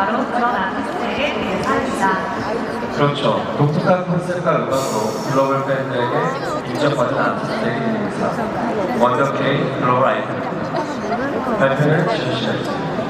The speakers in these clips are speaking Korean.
바로 그런 아티스트에게 대해서 합니다. 그렇죠. 독특한 컨셉과 음악으로 글로벌 팬들에게 인정받은 아티스트에게 인사. 원더 K 글로벌 아이콘입니다. 발표를 지어주시겠습니다.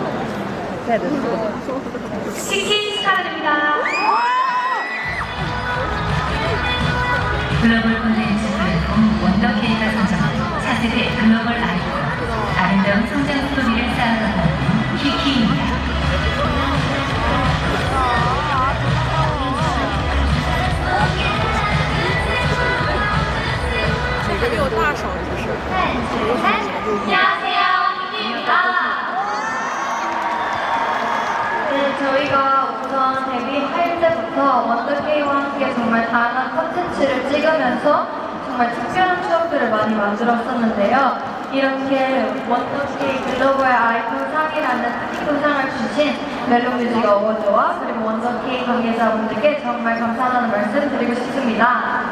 정말 다양한 컨텐츠를 찍으면서 정말 특별한 추억들을 많이 만들었었는데요. 이렇게 원더케이 글로벌 아이콘 상이라는 뜻깊은 상을 주신 멜로뮤직 어워드와 그리고 원더케이 관계자분들께 정말 감사하다는 말씀 드리고 싶습니다.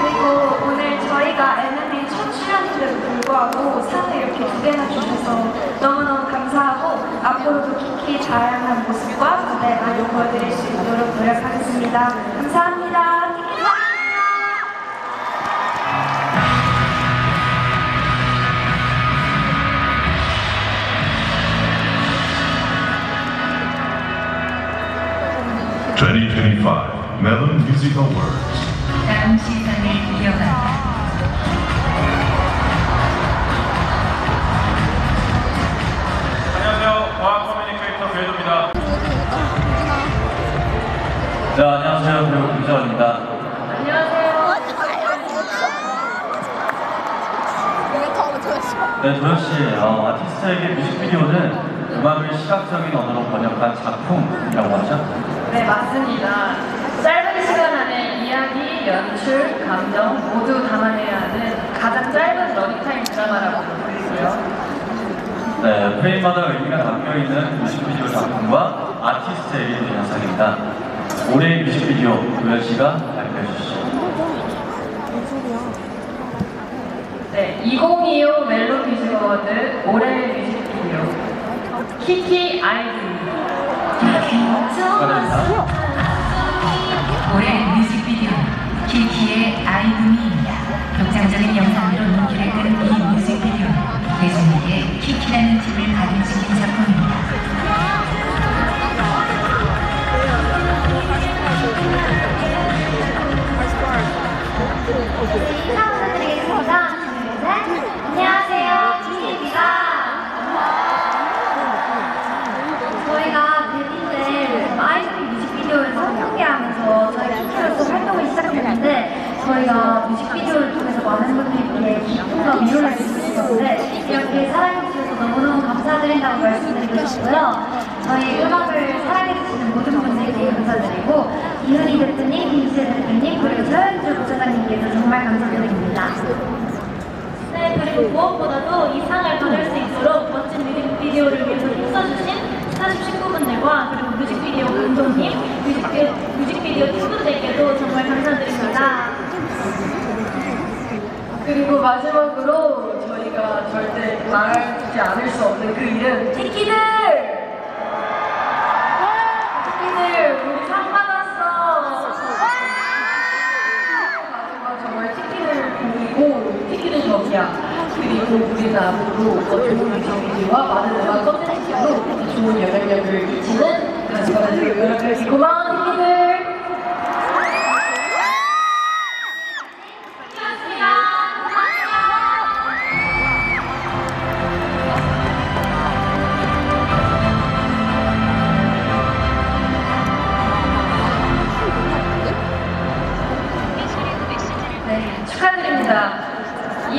그리고 오늘 저희가 MMA 첫 출연인데도 불구하고 상을 이렇게 두 개나 주셔서 너무너무 앞으로도 키키 다양한 모습과 무대 많이 보여드릴 수 있도록 노력하겠습니다. 감사합니다. 키키 사랑해요. Twenty twenty five Melon Music Awards. 다음 시상을 이어간다. 네, 안녕하세요. 배우 김재원입니다. 안녕하세요. 네, 도현 씨, 어, 아티스트에게 뮤직비디오는 음악을 시각적인 언어로 번역한 작품이라고 하죠? 네, 맞습니다. 짧은 시간 안에 이야기, 연출, 감정 모두 담아내야 하는 가장 짧은 러닝타임 드라마라고 불리고요. 네, 프레임마다 의미가 담겨있는 뮤직비디오 작품과 아티스트에게 드리는 상입니다. 올해의 뮤직비디오 도현 씨가 발표해 주시죠. 네, 2025 멜로뮤직 어워드 올해의 뮤직비디오 키키 축하드립니다. 올해 뮤직비디오 키키의 아이브미입니다. 독창적인 영상으로 눈길을 끈이 안녕하세요, 키키입니다. 저희가 데뷔 때 아이돌 뮤직비디오에서 공개하면서 저희 키키로서 활동을 시작했는데 저희가 뮤직비디오를 통해서 많은 분들께 기쁨과 위로를 있었는데 이렇게 사랑해주셔서 너무너무 감사드린다고 말씀드리고 싶고요. 저희 음악을 사랑해주시는 모든 분들께 감사드리고 이은희 대표님, 김수혜 대표님 그리고 서현주 부사장님께도 정말 감사드립니다. 네, 그리고 무엇보다도 이 상을 받을 수 있도록 멋진 뮤직비디오를 위해서 힘써주신 스타쉽 친구분들과 그리고 뮤직비디오 감독님, 뮤직비디오, 뮤직비디오 팀분들께도 정말 감사드립니다. 그리고 마지막으로 저희가 절대 말하지 않을 수 없는 그 이름! 티키들 우리 상 받았어! 마지막 정말 티키들 보이고 티키들 덕이야 그리고 우리는 앞으로 더 좋은 정의지와 많은 음악 컨텐츠로 좋은 영향력을